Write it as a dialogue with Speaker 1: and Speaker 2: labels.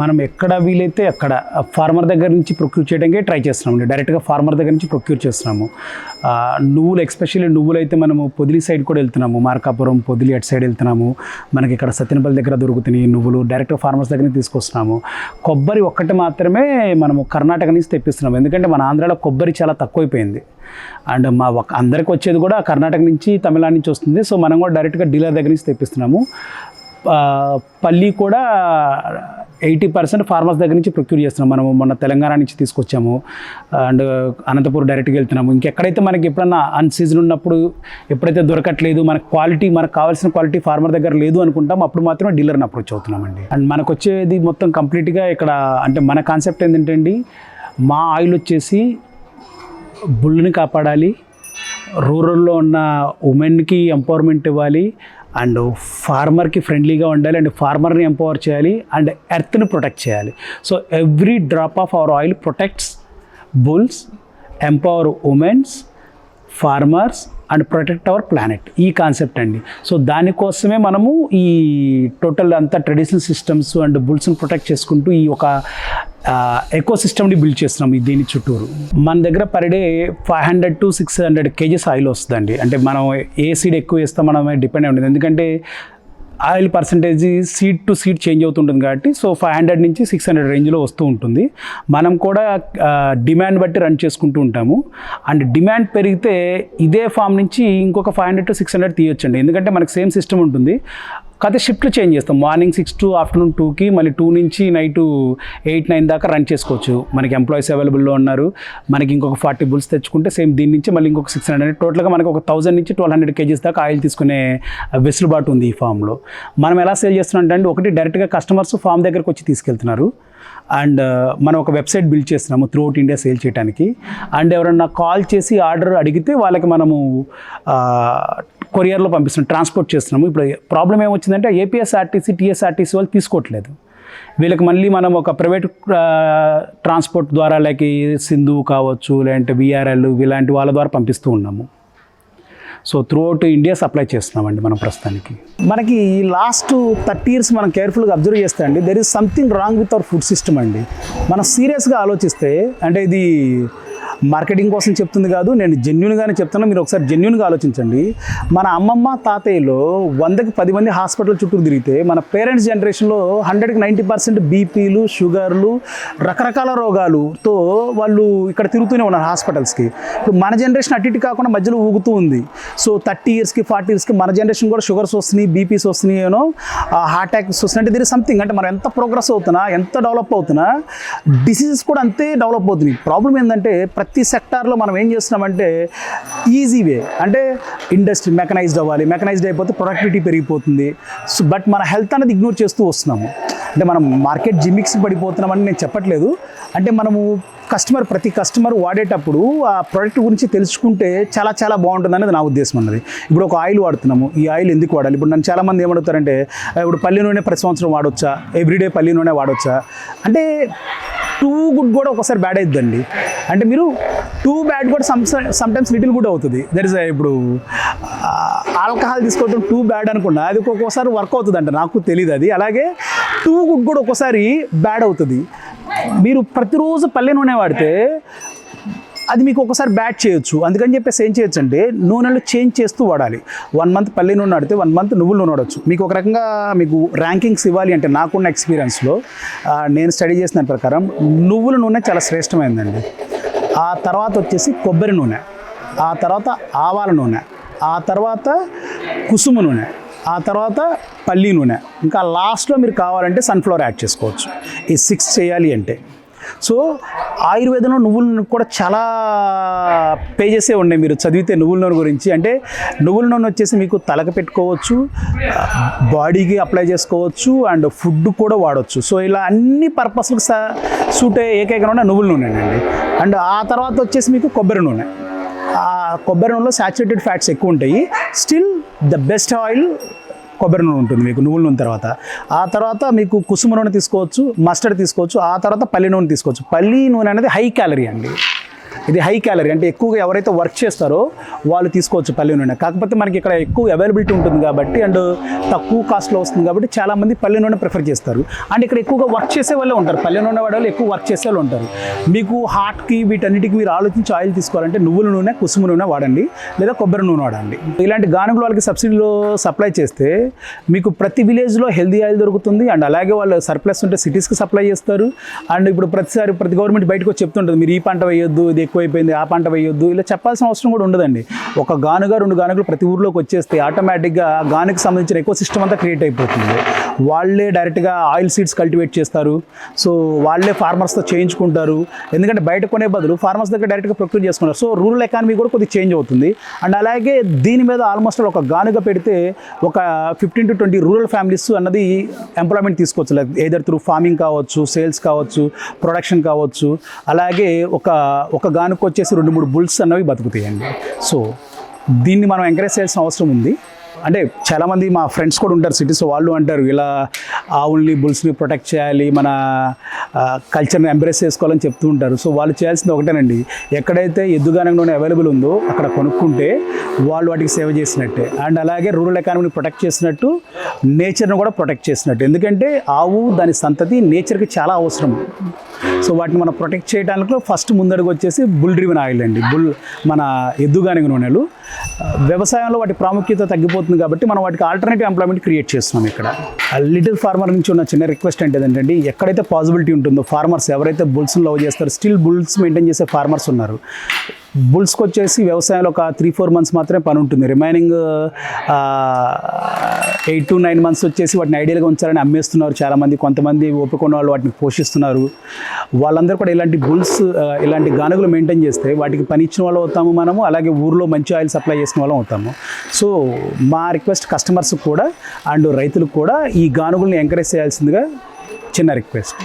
Speaker 1: మనం ఎక్కడ వీలైతే అక్కడ ఫార్మర్ దగ్గర నుంచి ప్రొక్యూర్ చేయడానికి ట్రై చేస్తున్నాము డైరెక్ట్గా ఫార్మర్ దగ్గర నుంచి ప్రొక్యూర్ చేస్తున్నాము. నువ్వులు ఎక్స్పెషల్లీ నువ్వులు అయితే మనము పొదిలి సైడ్ కూడా వెళ్తున్నాము. మార్కాపురం పొదిలి అటు సైడ్ వెళ్తున్నాము. మనకి ఇక్కడ సత్యనపల్లి దగ్గర దొరుకుతున్నాయి నువ్వులు. డైరెక్ట్గా ఫార్మర్స్ దగ్గర నుంచి తీసుకొస్తున్నాము. కొబ్బరి ఒక్కటి మాత్రమే మనము కర్ణాటక నుంచి తెప్పిస్తున్నాము. ఎందుకంటే మన ఆంధ్రాలో కొబ్బరి చాలా తక్కువైపోయింది. అండ్ మా ఒక్క అందరికి వచ్చేది కూడా కర్ణాటక నుంచి తమిళనాడు నుంచి వస్తుంది. సో మనం కూడా డైరెక్ట్గా డీలర్ దగ్గర నుంచి తెప్పిస్తున్నాము. పల్లి కూడా ఎయిటీ పర్సెంట్ ఫార్మర్స్ దగ్గర నుంచి ప్రొక్యూర్ చేస్తున్నాం. మనము మొన్న తెలంగాణ నుంచి తీసుకొచ్చాము. అండ్ అనంతపూర్ డైరెక్ట్గా వెళ్తున్నాము. ఇంకెక్కడైతే మనకి ఎప్పుడన్నా అన్ సీజన్ ఉన్నప్పుడు ఎప్పుడైతే దొరకట్లేదు మనకు క్వాలిటీ మనకు కావాల్సిన క్వాలిటీ ఫార్మర్ దగ్గర లేదు అనుకుంటాం అప్పుడు మాత్రమే డీలర్ని అప్రోచ్ అవుతున్నామండి. అండ్ మనకు వచ్చేది మొత్తం కంప్లీట్గా ఇక్కడ అంటే మన కాన్సెప్ట్ ఏంటంటే మా ఆయిల్ వచ్చేసి బుల్ని కాపాడాలి రూరల్లో ఉన్న ఉమెన్కి ఎంపవర్మెంట్ ఇవ్వాలి అండ్ ఫార్మర్కి ఫ్రెండ్లీగా ఉండాలి అండ్ ఫార్మర్ని ఎంపవర్ చేయాలి అండ్ ఎర్త్ని ప్రొటెక్ట్ చేయాలి. So every drop of our oil protects bulls empower womens farmers and protect our planet. ఈ కాన్సెప్ట్ అండి. సో దానికోసమే మనము ఈ టోటల్ అంతా ట్రెడిషనల్ సిస్టమ్స్ అండ్ బుల్స్ని ప్రొటెక్ట్ చేసుకుంటూ ఈ ఒక ఎకో సిస్టమ్ని బిల్డ్ చేస్తున్నాం ఈ దీని చుట్టూరు. మన దగ్గర per day five hundred to six hundred KGs oil వస్తుందండి. అంటే మనం ఏ సీడ్ ఎక్కువ వేస్తాం మనమే డిపెండ్ అయి ఉంటుంది ఎందుకంటే oil percentage seed to seed change అవుతుంటుంది కాబట్టి సో ఫైవ్ హండ్రెడ్ నుంచి సిక్స్ హండ్రెడ్ రేంజ్లో వస్తూ ఉంటుంది. మనం కూడా డిమాండ్ బట్టి రన్ చేసుకుంటూ ఉంటాము. అండ్ డిమాండ్ పెరిగితే ఇదే ఫామ్ నుంచి ఇంకొక five hundred to six hundred తీయొచ్చండి. ఎందుకంటే మనకు సేమ్ సిస్టమ్ ఉంటుంది. కాకపోతే షిఫ్ట్లు చేంజ్ చేస్తాం. మార్నింగ్ సిక్స్ టు ఆఫ్టర్నూన్ టూకి మళ్ళీ టూ నుంచి నైట్ ఎయిట్ నైన్ దాకా రన్ చేసుకోవచ్చు. మనకి ఎంప్లాయీస్ అవైలబుల్లో ఉన్నారు. మనకి ఇంకొక ఫార్టీ బుల్స్ తెచ్చుకుంటే సేమ్ దీని నుంచి మళ్ళీ ఇంకొక సిక్స్ హండ్రెడ్ టోటల్గా మనకి ఒక థౌసండ్ నుంచి ట్వెల్వ్ హండ్రెడ్ కేజీస్ దాకా ఆయిల్ తీసుకునే వెసులుబాటు ఉంది ఈ ఫామ్లో మనం ఎలా సేల్ చేస్తున్నాం అంటే ఒకటి డైరెక్ట్గా కస్టమర్స్ ఫామ్ దగ్గరకు వచ్చి తీసుకెళ్తున్నారు. అండ్ మనం ఒక వెబ్సైట్ బిల్డ్ చేస్తున్నాము త్రూ అవుట్ ఇండియా సేల్ చేయడానికి అండ్ ఎవరన్నా కాల్ చేసి ఆర్డర్ అడిగితే వాళ్ళకి మనము కొరియర్లో పంపిస్తున్నాం ట్రాన్స్పోర్ట్ చేస్తున్నాము. ఇప్పుడు ప్రాబ్లం ఏమొచ్చిందంటే ఏపీఎస్ఆర్టీసీ టీఎస్ఆర్టీసీ వాళ్ళు తీసుకోవట్లేదు. వీళ్ళకి మళ్ళీ మనం ఒక ప్రైవేట్ ట్రాన్స్పోర్ట్ ద్వారా లైక్ సింధు కావచ్చు లేదంటే విఆర్ఎల్ ఇలాంటి వాళ్ళ ద్వారా పంపిస్తూ ఉన్నాము. So throughout India supply చేస్తున్నామండి మనం ప్రస్తుతానికి. మనకి ఈ లాస్ట్ థర్టీ ఇయర్స్ మనం కేర్ఫుల్గా అబ్జర్వ్ చేస్తే అండి there is something wrong with our food system అండి. మనం సీరియస్గా ఆలోచిస్తే అంటే ఇది మార్కెటింగ్ కోసం చెప్తుంది కాదు నేను జెన్యున్గానే చెప్తున్నా మీరు ఒకసారి జెన్యున్గా ఆలోచించండి. మన అమ్మమ్మ తాతయ్యలో వందకి పది మంది హాస్పిటల్ చుట్టూ తిరిగితే మన పేరెంట్స్ జనరేషన్లో హండ్రెడ్కి నైంటీ పర్సెంట్ బీపీలు షుగర్లు రకరకాల రోగాలుతో వాళ్ళు ఇక్కడ తిరుగుతూనే ఉన్నారు హాస్పిటల్స్కి. ఇప్పుడు మన జనరేషన్ అటు ఇటు కాకుండా మధ్యలో ఊగుతూ ఉంది. సో థర్టీ ఇయర్స్కి ఫార్టీ ఇయర్స్కి మన జనరేషన్ కూడా షుగర్స్ వస్తున్నాయి బీపీస్ వస్తున్నాయి యూనో హార్ట్ అటాక్స్ వస్తున్నాయి. అంటే దీని సంథింగ్ అంటే మనం ఎంత ప్రోగ్రెస్ అవుతున్నా ఎంత డెవలప్ అవుతున్నా డిసీజెస్ కూడా అంతే డెవలప్ అవుతున్నాయి. ప్రాబ్లం ఏంటంటే ప్రతి ప్రతి సెక్టార్లో మనం ఏం చేస్తున్నామంటే ఈజీ వే అంటే ఇండస్ట్రీ మెకనైజ్డ్ అవ్వాలి. మెకనైజ్డ్ అయిపోతే ప్రొడక్టివిటీ పెరిగిపోతుంది. సో బట్ మన హెల్త్ అనేది ఇగ్నోర్ చేస్తూ వస్తున్నాము. అంటే మనం మార్కెట్ జిమిక్స్ పడిపోతున్నామని నేను చెప్పట్లేదు. అంటే మనము కస్టమర్ ప్రతి కస్టమర్ వాడేటప్పుడు ఆ ప్రోడక్ట్ గురించి తెలుసుకుంటే చాలా చాలా బాగుంటుంది అనేది నా ఉద్దేశం అన్నది. ఇప్పుడు ఒక ఆయిల్ వాడుతున్నాము. ఈ ఆయిల్ ఎందుకు వాడాలి? ఇప్పుడు నన్ను చాలామంది ఏమడుగుతారంటే ఇప్పుడు పల్లి నూనె ప్రతి సంవత్సరం వాడొచ్చా? ఎవ్రీడే పల్లి నూనె వాడొచ్చా? అంటే టూ గుడ్ కూడా ఒకసారి బ్యాడ్ అవుతుందండి అంటే మీరు టూ బ్యాడ్ కూడా సమ్ సమ్టైమ్స్ లిటిల్ గుడ్ అవుతుంది. దట్ ఇస్ ఇప్పుడు ఆల్కహాల్ తీసుకోవడం టూ బ్యాడ్ అనుకున్నా అది ఒక్కొక్కసారి వర్క్ అవుతుంది అంట నాకు తెలియదు అది. అలాగే టూ గుడ్ కూడా ఒక్కోసారి బ్యాడ్ అవుతుంది. మీరు ప్రతిరోజు పల్లె నూనె వాడితే అది మీకు ఒకసారి బ్యాడ్ చేయొచ్చు. అందుకని చెప్పేసి ఏం చేయొచ్చు అంటే నూనెలు చేంజ్ చేస్తూ వాడాలి. వన్ మంత్ పల్లి నూనె వాడితే వన్ మంత్ నువ్వుల నూనె వాడచ్చు. మీకు ఒక రకంగా మీకు ర్యాంకింగ్స్ ఇవ్వాలి అంటే నాకున్న ఎక్స్పీరియన్స్లో నేను స్టడీ చేసిన ప్రకారం నువ్వుల నూనె చాలా శ్రేష్టమైందండి. ఆ తర్వాత వచ్చేసి కొబ్బరి నూనె ఆ తర్వాత ఆవాల నూనె ఆ తర్వాత కుసుమ నూనె ఆ తర్వాత పల్లి నూనె. ఇంకా లాస్ట్లో మీరు కావాలంటే సన్ఫ్లవర్ యాడ్ చేసుకోవచ్చు. ఈ సిక్స్ చేయాలి అంటే. సో ఆయుర్వేదంలో నువ్వుల నూనె కూడా చాలా పేజెసే ఉన్నాయి మీరు చదివితే నువ్వుల నూనె గురించి. అంటే నువ్వుల నూనె వచ్చేసి మీకు తలకు పెట్టుకోవచ్చు బాడీకి అప్లై చేసుకోవచ్చు అండ్ ఫుడ్ కూడా వాడవచ్చు సో ఇలా అన్ని పర్పస్లకు సూట్ అయ్యే ఏకైక నూనె నువ్వుల నూనె అండి. అండ్ ఆ తర్వాత వచ్చేసి మీకు కొబ్బరి నూనె. ఆ కొబ్బరి నూనెలో సాచురేటెడ్ ఫ్యాట్స్ ఎక్కువ ఉంటాయి. స్టిల్ ద బెస్ట్ ఆయిల్ కొబ్బరి నూనె ఉంటుంది మీకు నువ్వుల నూనె తర్వాత. ఆ తర్వాత మీకు కుసుమ నూనె తీసుకోవచ్చు మస్టర్డ్ తీసుకోవచ్చు ఆ తర్వాత పల్లి నూనె తీసుకోవచ్చు. పల్లి నూనె అనేది హై క్యాలరీ అండి. ఇది హై క్యాలరీ అంటే ఎక్కువగా ఎవరైతే వర్క్ చేస్తారో వాళ్ళు తీసుకోవచ్చు పల్లె నూనె. కాకపోతే మనకి ఇక్కడ ఎక్కువ అవైలబిలిటీ ఉంటుంది కాబట్టి అండ్ తక్కువ కాస్ట్లో వస్తుంది కాబట్టి చాలామంది పల్లె నూనె ప్రిఫర్ చేస్తారు. అండ్ ఇక్కడ ఎక్కువగా వర్క్ చేసే వాళ్ళే ఉంటారు. పల్లె నూనె వాళ్ళు ఎక్కువ వర్క్ చేసే వాళ్ళు ఉంటారు. మీకు హార్ట్కి వీటన్నిటికి మీరు ఆలోచించి ఆయిల్ తీసుకోవాలంటే నువ్వుల నూనె కుసుమ నూనె వాడండి. లేదా కొబ్బరి నూనె వాడండి. ఇలాంటి గానుగులు వాళ్ళకి సబ్సిడీలో సప్లై చేస్తే మీకు ప్రతి విలేజ్లో హెల్దీ ఆయిల్ దొరుకుతుంది. అండ్ అలాగే వాళ్ళు సర్ప్లస్ ఉంటే సిటీస్కి సప్లై చేస్తారు. అండ్ ఇప్పుడు ప్రతిసారి ప్రతి గవర్నమెంట్ బయటకు వచ్చి చెప్తుంటుంది మీరు ఈ పంట వేయొద్దు ఇది ఎక్కువైపోయింది ఆ పంట వేయొద్దు ఇలా చెప్పాల్సిన అవసరం కూడా ఉండదండి. ఒక గానుగా రెండు గానుగలు ప్రతి ఊర్లోకి వచ్చేస్తే ఆటోమేటిక్గా గానుకి సంబంధించిన ఎక్కువ సిస్టమ్ అంతా క్రియేట్ అయిపోతుంది. వాళ్ళే డైరెక్ట్గా ఆయిల్ సీడ్స్ కల్టివేట్ చేస్తారు. సో వాళ్ళే ఫార్మర్స్తో చేయించుకుంటారు. ఎందుకంటే బయట కొనే బదులు ఫార్మర్స్ దగ్గర డైరెక్ట్గా ప్రొక్యూర్ చేసుకుంటారు సో రూరల్ ఎకానమీ కూడా కొద్దిగా చేంజ్ అవుతుంది. అండ్ అలాగే దీని మీద ఆల్మోస్ట్ ఒక గానుగా పెడితే ఒక fifteen to twenty rural families అన్నది ఎంప్లాయ్మెంట్ తీసుకోవచ్చు. లైక్ ఏదర్ త్రూ ఫార్మింగ్ కావచ్చు సేల్స్ కావచ్చు ప్రొడక్షన్ కావచ్చు. అలాగే ఒక ఒక దానికి వచ్చేసి రెండు మూడు బుల్స్ అన్నవి బతుకుతాయండి. సో దీన్ని మనం ఎంకరేజ్ చేయాల్సిన అవసరం ఉంది. అంటే చాలామంది మా ఫ్రెండ్స్ కూడా ఉంటారు సిటీస్ వాళ్ళు అంటారు ఇలా ఆవుల్ని బుల్స్ని ప్రొటెక్ట్ చేయాలి మన కల్చర్ని ఎంబ్రేస్ చేసుకోవాలని చెప్తూ ఉంటారు. సో వాళ్ళు చేయాల్సింది ఒకటేనండి. ఎక్కడైతే ఎద్దుగానం నూనె అవైలబుల్ ఉందో అక్కడ కొనుక్కుంటే వాళ్ళు వాటికి సేవ చేసినట్టే. అండ్ అలాగే రూరల్ ఎకానమీని ప్రొటెక్ట్ చేసినట్టు నేచర్ని కూడా ప్రొటెక్ట్ చేసినట్టు. ఎందుకంటే ఆవు దాని సంతతి నేచర్కి చాలా అవసరం. సో వాటిని మనం ప్రొటెక్ట్ చేయడానికి ఫస్ట్ ముందడుగు వచ్చేసి బుల్ డ్రివెన్ ఆయిల్ అండి. బుల్ మన ఎద్దుగానిగ నూనెలు. వ్యవసాయంలో వాటి ప్రాముఖ్యత తగ్గిపోతుంది కాబట్టి మనం వాటికి ఆల్టర్నేటివ్ ఎంప్లాయ్మెంట్ క్రియేట్ చేస్తున్నాం ఇక్కడ. లిటిల్ ఫార్మర్ నుంచి ఉన్న చిన్న రిక్వెస్ట్ అంటే ఏంటంటే ఎక్కడైతే పాసిబిలిటీ ఉంటుందో ఫార్మర్స్ ఎవరైతే బుల్స్ లవ్ చేస్తారో స్టిల్ బుల్స్ మెయింటైన్ చేసే ఫార్మర్స్ ఉన్నారు. బుల్స్కి వచ్చేసి వ్యవసాయంలో ఒక త్రీ ఫోర్ మంత్స్ మాత్రమే పని ఉంటుంది remaining eight to nine months వచ్చేసి వాటిని ఐడియల్గా ఉంచాలని అమ్మేస్తున్నారు చాలామంది. కొంతమంది ఒప్పుకున్న వాళ్ళు వాటిని పోషిస్తున్నారు. వాళ్ళందరూ కూడా ఇలాంటి బుల్స్ ఇలాంటి గానుగులు మెయింటైన్ చేస్తే వాటికి పని ఇచ్చిన వాళ్ళు అవుతాము మనము అలాగే ఊర్లో మంచి ఆయిల్ సప్లై చేసిన వాళ్ళం అవుతాము. సో మా రిక్వెస్ట్ కస్టమర్స్ కూడా అండ్ రైతులకు కూడా ఈ గానుగుల్ని ఎంకరేజ్ చేయాల్సిందిగా చిన్న రిక్వెస్ట్